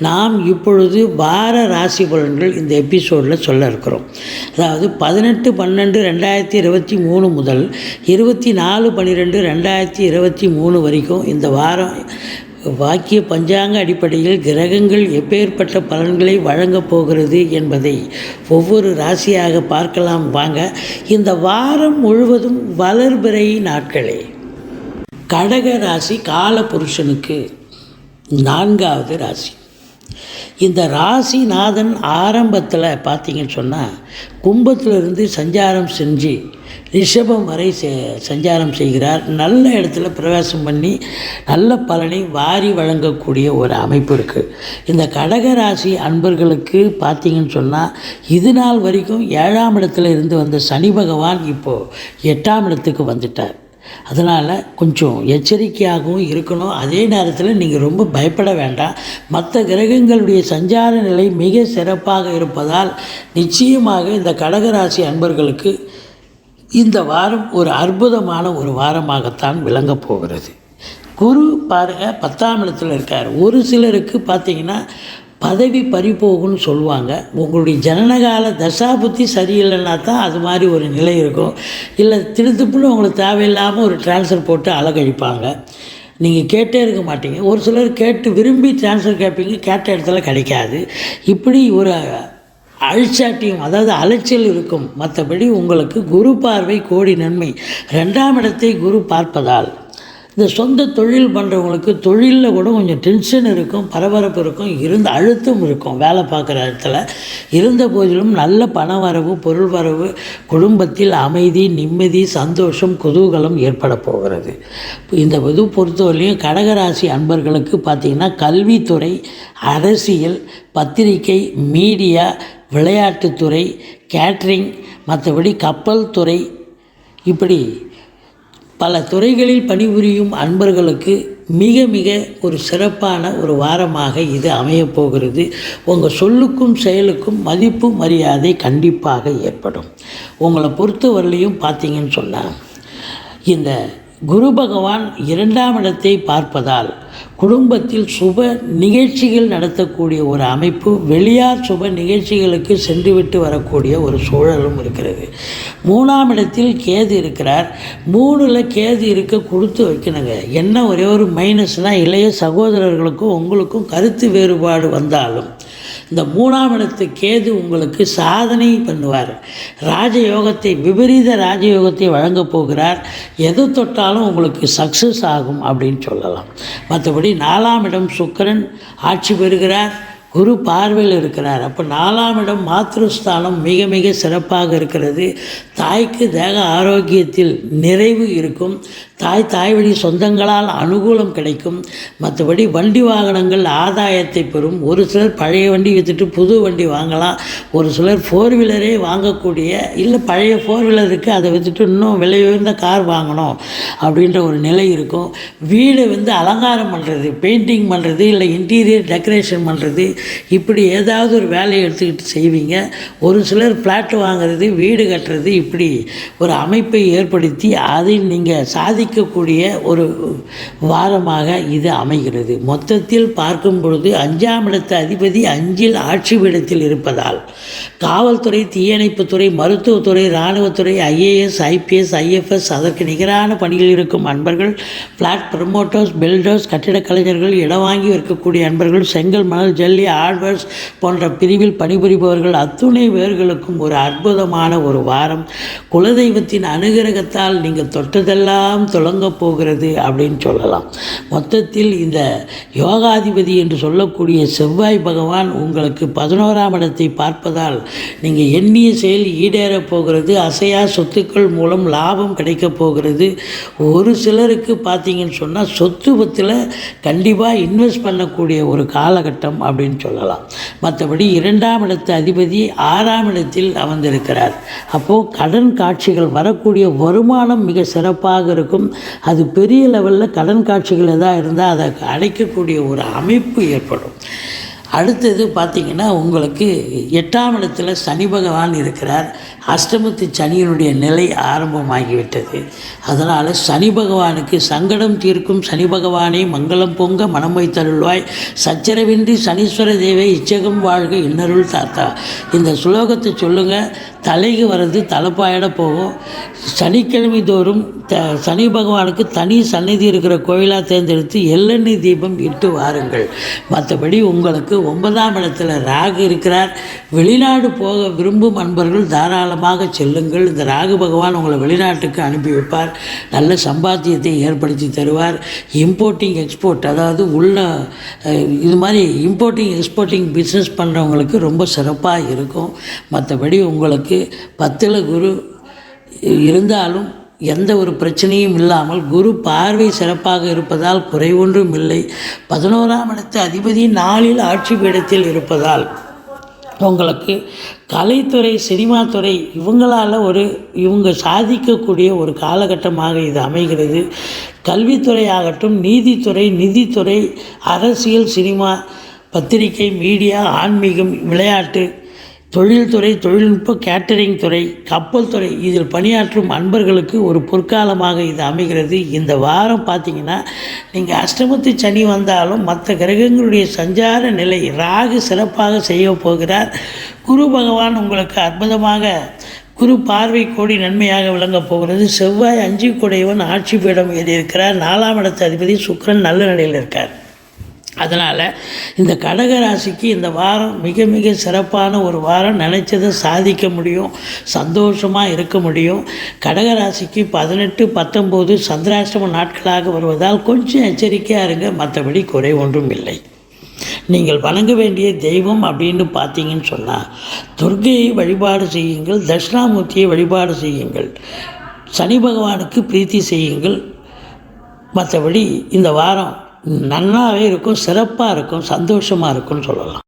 நாம் இப்பொழுது வார ராசி பலன்கள் இந்த எபிசோடில் சொல்ல இருக்கிறோம். அதாவது பதினெட்டு பன்னெண்டு ரெண்டாயிரத்தி இருபத்தி மூணு முதல் இருபத்தி நாலு பன்னிரெண்டு ரெண்டாயிரத்தி இருபத்தி மூணு வரைக்கும் இந்த வாரம் வாக்கிய பஞ்சாங்க அடிப்படையில் கிரகங்கள் எப்பேற்பட்ட பலன்களை வழங்கப் போகிறது என்பதை ஒவ்வொரு ராசியாக பார்க்கலாம். வாங்க இந்த வாரம் முழுவதும் வளர்பிறை நாட்களே. கடக ராசி கால புருஷனுக்கு நான்காவது ராசி. இந்த ராசிநாதன் ஆரம்பத்தில் பார்த்தீங்கன்னு சொன்னால் கும்பத்திலிருந்து சஞ்சாரம் செஞ்சு ரிஷபம் வரை சஞ்சாரம் செய்கிறார். நல்ல இடத்துல பிரவேசம் பண்ணி நல்ல பலனை வாரி வழங்கக்கூடிய ஒரு அமைப்பு இருக்குது இந்த கடகராசி அன்பர்களுக்கு பார்த்தீங்கன்னு சொன்னால் இது நாள் வரைக்கும் ஏழாம் இடத்துல இருந்து வந்த சனி பகவான் இப்போது எட்டாம் இடத்துக்கு வந்துட்டார். அதனால் கொஞ்சம் எச்சரிக்கையாகவும் இருக்கணும். அதே நேரத்தில் நீங்கள் ரொம்ப பயப்பட வேண்டாம். மற்ற கிரகங்களுடைய சஞ்சார நிலை மிக சிறப்பாக இருப்பதால் நிச்சயமாக இந்த கடகராசி அன்பர்களுக்கு இந்த வாரம் ஒரு அற்புதமான ஒரு வாரமாகத்தான் விளங்கப் போகிறது. குரு பாருங்கள் பத்தாம் இடத்தில் இருக்கார். ஒரு சிலருக்கு பார்த்தீங்கன்னா பதவி பறிபோகும்னு சொல்லுவாங்க. உங்களுடைய ஜனனகால தசாபுத்தி சரியில்லைன்னா தான் அது மாதிரி ஒரு நிலை இருக்கும். இல்லை திருத்துப்புன்னு உங்களுக்கு தேவையில்லாமல் ஒரு ட்ரான்ஸ்ஃபர் போட்டு அழகழிப்பாங்க நீங்கள் கேட்டே இருக்க மாட்டீங்க. ஒரு சிலர் கேட்டு விரும்பி ட்ரான்ஸ்ஃபர் கேட்பீங்க கேட்ட இடத்துல கிடைக்காது. இப்படி ஒரு அழிச்சாட்டியும் அதாவது அலைச்சல் இருக்கும். மற்றபடி உங்களுக்கு குரு பார்வை கோடி நன்மை. ரெண்டாம் இடத்தை குரு பார்ப்பதால். இந்த சொந்த தொழில் பண்ணுறவங்களுக்கு தொழிலில் கூட கொஞ்சம் டென்ஷன் இருக்கும் பரபரப்பு இருக்கும் இருந்த அழுத்தம் இருக்கும் வேலை பார்க்குற இடத்துல. இருந்த போதிலும் நல்ல பண வரவு பொருள் வரவு குடும்பத்தில் அமைதி நிம்மதி சந்தோஷம் குதூகலம் ஏற்பட போகிறது. இந்த இது பொறுத்தவரையிலையும் கடகராசி அன்பர்களுக்கு பார்த்திங்கன்னா கல்வித்துறை அரசியல் பத்திரிகை மீடியா விளையாட்டுத்துறை கேட்ரிங் மற்றபடி கப்பல் துறை இப்படி பல துறைகளில் பணிபுரியும் அன்பர்களுக்கு மிக மிக ஒரு சிறப்பான ஒரு வாரமாக இது அமையப்போகிறது உங்கள் சொல்லுக்கும் செயலுக்கும் மதிப்பு மரியாதை கண்டிப்பாக ஏற்படும். உங்களை பொறுத்தவரையிலையும் பார்த்தீங்கன்னு சொன்னால் இந்த குரு பகவான் இரண்டாம் இடத்தை பார்ப்பதால் குடும்பத்தில் சுப நிகழ்ச்சிகள் நடத்தக்கூடிய ஒரு அமைப்பு வெளியார் சுப நிகழ்ச்சிகளுக்கு சென்றுவிட்டு வரக்கூடிய ஒரு சூழலும் இருக்கிறது. மூணாம் இடத்தில் கேது இருக்கிறார். மூணில் கேது இருக்க கொடுத்து வைக்கணுங்க. என்ன ஒரே ஒரு மைனஸ்னால் இளைய சகோதரர்களுக்கும் உங்களுக்கும் கருத்து வேறுபாடு வந்தாலும் இந்த மூணாம் இடத்து கேது உங்களுக்கு சாதனை பண்ணுவார். ராஜயோகத்தை விபரீத ராஜயோகத்தை வழங்கப் போகிறார். எது தொட்டாலும் உங்களுக்கு சக்ஸஸ் ஆகும் அப்படின்னு சொல்லலாம். மற்றபடி நாலாம் இடம் சுக்கரன் ஆட்சி பெறுகிறார். குரு பார்வையில் இருக்கிறார். அப்போ நாலாம் இடம் மாத்ருஸ்தானம் மிக மிக சிறப்பாக இருக்கிறது. தாய்க்கு தேக ஆரோக்கியத்தில் நிறைவு இருக்கும். தாய் தாய் வழி சொந்தங்களால் அனுகூலம் கிடைக்கும். மற்றபடி வண்டி வாகனங்கள் ஆதாயத்தை பெறும். ஒரு சிலர் பழைய வண்டி விற்றுட்டு புது வண்டி வாங்கலாம். ஒரு சிலர் ஃபோர் வீலரே வாங்கக்கூடிய இல்லை பழைய ஃபோர் வீலர் இருக்குது அதை விற்றுட்டு இன்னும் விலை உயர்ந்த கார் வாங்கணும் அப்படின்ற ஒரு நிலை இருக்கும். வீடு வந்து அலங்காரம் பண்ணுறது பெயிண்டிங் பண்ணுறது இல்லை இன்டீரியர் டெக்கரேஷன் பண்ணுறது இப்படி ஏதாவது ஒரு வேலையை எடுத்துக்கிட்டு செய்வீங்க. ஒரு சிலர் ஃப்ளாட் வாங்குறது வீடு கட்டுறது இப்படி ஒரு அமைப்பை ஏற்படுத்தி அதை நீங்கள் பாதிக்கக்கூடிய ஒரு வாரமாக இது அமைகிறது. மொத்தத்தில் பார்க்கும் பொழுது அஞ்சாம் இடத்து அதிபதி அஞ்சில் ஆட்சி பீடத்தில் இருப்பதால் காவல்துறை தீயணைப்புத்துறை மருத்துவத்துறை இராணுவத்துறை ஐஏஎஸ் ஐபிஎஸ் ஐஎஃப்எஸ் அதற்கு நிகரான பணியில் இருக்கும் அன்பர்கள் ஃப்ளாட் ப்ரமோட்டர்ஸ் பில்டர்ஸ் கட்டிடக் கலைஞர்கள் இடம் வாங்கி இருக்கக்கூடிய அன்பர்கள் செங்கல் மணல் ஜல்லி ஆட்வர்ஸ் போன்ற பிரிவில் பணிபுரிபவர்கள் அத்துணை பேர்களுக்கும் ஒரு அற்புதமான ஒரு வாரம். குலதெய்வத்தின் அனுகிரகத்தால் நீங்கள் தொட்டதெல்லாம் தொடங்கப் போகிறது அப்படின்னு சொல்லலாம். மொத்தத்தில் இந்த யோகாதிபதி என்று சொல்லக்கூடிய செவ்வாய் பகவான் உங்களுக்கு பதினோராம் இடத்தை பார்ப்பதால் நீங்கள் எண்ணிய செயல் ஈடேறப் போகிறது. அசையா சொத்துக்கள் மூலம் லாபம் கிடைக்கப் போகிறது. ஒரு சிலருக்கு பார்த்தீங்கன்னு சொன்னால் சொத்து பத்தில் கண்டிப்பாக இன்வெஸ்ட் பண்ணக்கூடிய ஒரு காலகட்டம் அப்படின்னு அப்படின்னு சொல்லலாம். மற்றபடி இரண்டாம் இடத்து அதிபதி ஆறாம் இடத்தில் அமர்ந்திருக்கிறார். அப்போது கடன் காட்சிகள் வரக்கூடிய வருமானம் மிக சிறப்பாக இருக்கும். அது பெரிய லெவலில் கடன் காட்சிகள் எதாக இருந்தால் அதை அடைக்கக்கூடிய ஒரு அமைப்பு ஏற்படும். அடுத்தது பார்த்திங்கன்னா உங்களுக்கு எட்டாம் இடத்துல சனி பகவான் இருக்கிறார். அஷ்டமத்து சனியினுடைய நிலை ஆரம்பமாகிவிட்டது. அதனால் சனி பகவானுக்கு சங்கடம் தீர்க்கும் சனி பகவானை மங்களம் பொங்க மனம் வைத்தருள்வாய். சச்சரவின்றி சனீஸ்வர தேவை இச்சகம் வாழ்க இன்னருள் தாத்தா. இந்த சுலோகத்தை சொல்லுங்கள் தலைக்கு வர்றது தலைப்பாயிட போகும். சனிக்கிழமை தோறும் த சனி பகவானுக்கு தனி சந்நிதி இருக்கிற கோயிலாக தேர்ந்தெடுத்து எள்ளெண்ணெய் தீபம் இட்டு வாருங்கள். மற்றபடி உங்களுக்கு ஒன்பதாம் இடத்துல ராகு இருக்கிறார். வெளிநாடு போக விரும்பும் அன்பர்கள் தாராளமாக செல்லுங்கள். இந்த ராகு பகவான் உங்களை வெளிநாட்டுக்கு அனுப்பி வைப்பார். நல்ல சம்பாத்தியத்தை ஏற்படுத்தி தருவார். இம்போர்ட்டிங் எக்ஸ்போர்ட் அதாவது உள்ள இது மாதிரி இம்போர்ட்டிங் எக்ஸ்போர்ட்டிங் பிஸ்னஸ் பண்ணுறவங்களுக்கு ரொம்ப சிறப்பாக இருக்கும். மற்றபடி உங்களுக்கு பத்தில் குரு இருந்தாலும் எந்த ஒரு பிரச்சனையும் இல்லாமல் குரு பார்வை சிறப்பாக இருப்பதால் குறைவொன்றும் இல்லை. பதினோராம் இடத்து அதிபதி நாளில் ஆட்சி பீடத்தில் இருப்பதால் உங்களுக்கு கலைத்துறை சினிமாத்துறை இவங்களால் ஒரு இவங்க சாதிக்கக்கூடிய ஒரு காலகட்டமாக இது அமைகிறது. கல்வித்துறை ஆகட்டும் நீதித்துறை நிதித்துறை அரசியல் சினிமா பத்திரிகை மீடியா ஆன்மீகம் விளையாட்டு தொழில்துறை தொழில்நுட்ப கேட்டரிங் துறை கப்பல் துறை இதில் பணியாற்றும் அன்பர்களுக்கு ஒரு பொற்காலமாக இது அமைகிறது. இந்த வாரம் பார்த்தீங்கன்னா நீங்கள் அஷ்டமத்து சனி வந்தாலும் மற்ற கிரகங்களுடைய சஞ்சார நிலை ராகு சிறப்பாக செய்ய போகிறார். குரு பகவான் உங்களுக்கு அற்புதமாக குரு பார்வை கோடி நன்மையாக விளங்கப் போகிறது. செவ்வாய் அஞ்சு கொடையவன் ஆட்சி பீடம் ஏறியிருக்கிறார். நாலாம் இடத்து அதிபதி சுக்கரன் நல்ல நிலையில் இருக்கார். அதனால் இந்த கடக ராசிக்கு இந்த வாரம் மிக மிக சிறப்பான ஒரு வாரம். நினச்சதை சாதிக்க முடியும் சந்தோஷமாக இருக்க முடியும். கடக ராசிக்கு பதினெட்டு பத்தொம்போது சந்திராஷ்டம நாட்களாக வருவதால் கொஞ்சம் எச்சரிக்கையாக இருங்க. மற்றபடி குறை ஒன்றும் இல்லை. நீங்கள் வணங்க வேண்டிய தெய்வம் அப்படின்னு பார்த்தீங்கன்னு சொன்னால் துர்கையை வழிபாடு செய்யுங்கள் தட்சிணாமூர்த்தியை வழிபாடு செய்யுங்கள் சனி பகவானுக்கு பிரீத்தி செய்யுங்கள். மற்றபடி இந்த வாரம் நன்னாவே இருக்கும் சிறப்பாக இருக்கும் சந்தோஷமாக இருக்கும்னு சொல்லலாம்.